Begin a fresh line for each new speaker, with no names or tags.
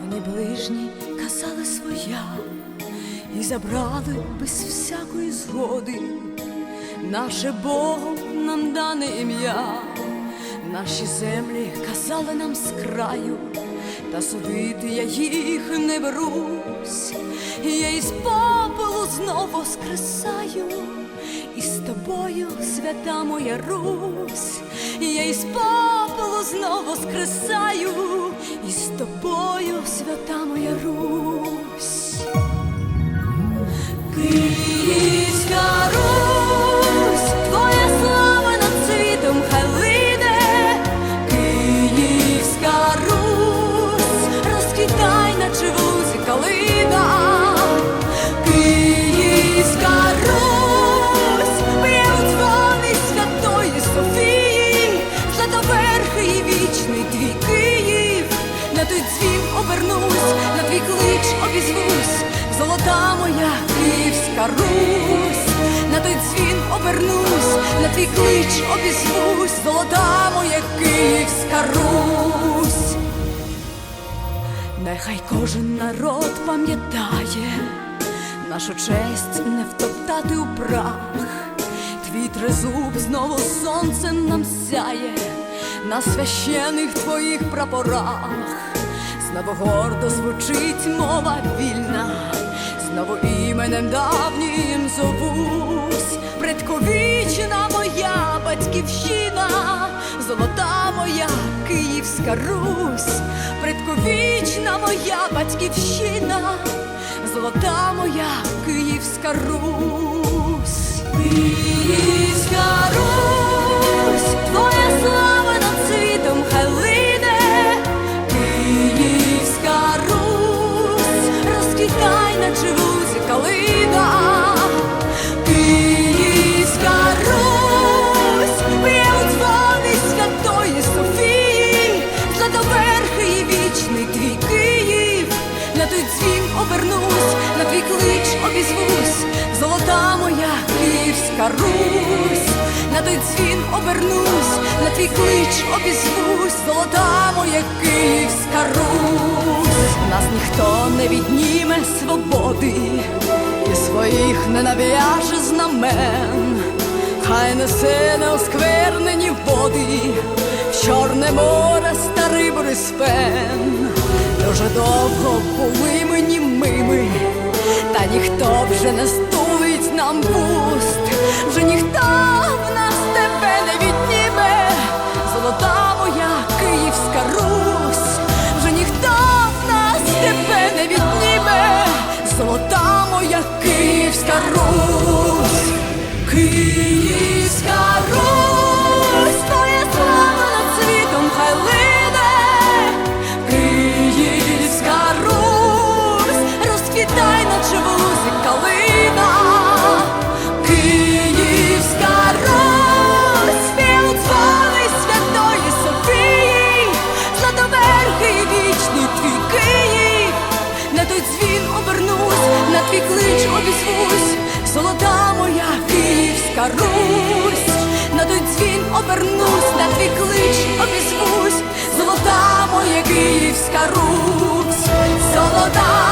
Вони ближні казали своя і забрали без всякої згоди, наше Богом нам дане ім'я, наші землі казали нам з краю, та судити я їх не берусь, я із попелу знову воскресаю, і з тобою свята моя Русь, я із попелу знову воскресаю і з тобою, свята моя Русь. Той дзвін обернусь, на твій клич обізвусь, золота моя Київська Русь, на той дзвін обернусь, на твій клич обізвусь, золота моя Київська Русь. Нехай кожен народ пам'ятає нашу честь не втоптати у прах. Твій трезуб знову сонцем нам сяє на священих твоїх прапорах. Знову гордо звучить мова вільна, знову іменем давнім зовусь, предковічна моя батьківщина, золота моя Київська Русь, предковічна моя батьківщина, золота моя Київська Русь, наче в лузі калина, Київська Русь, б'є у дзвони Святої Софії, Златоверхий і вічний твій Київ, на той дзвін обернусь, на твій клич обізвусь, золота моя Київська Русь, на той дзвін обернусь, на твій клич обізвусь, золота моя Київська Русь, ніхто не відніме свободи і своїх не нав'яже знамен, хай несе неосквернені води, в Чорне море старий Бориспен. Дуже довго були ми німими, та ніхто вже не стулить нам вуст, вже ніхто в нас Київська Русь, Русь, на той дзвін обернусь, на твій клич обізвусь, золота моя Київська Русь, золота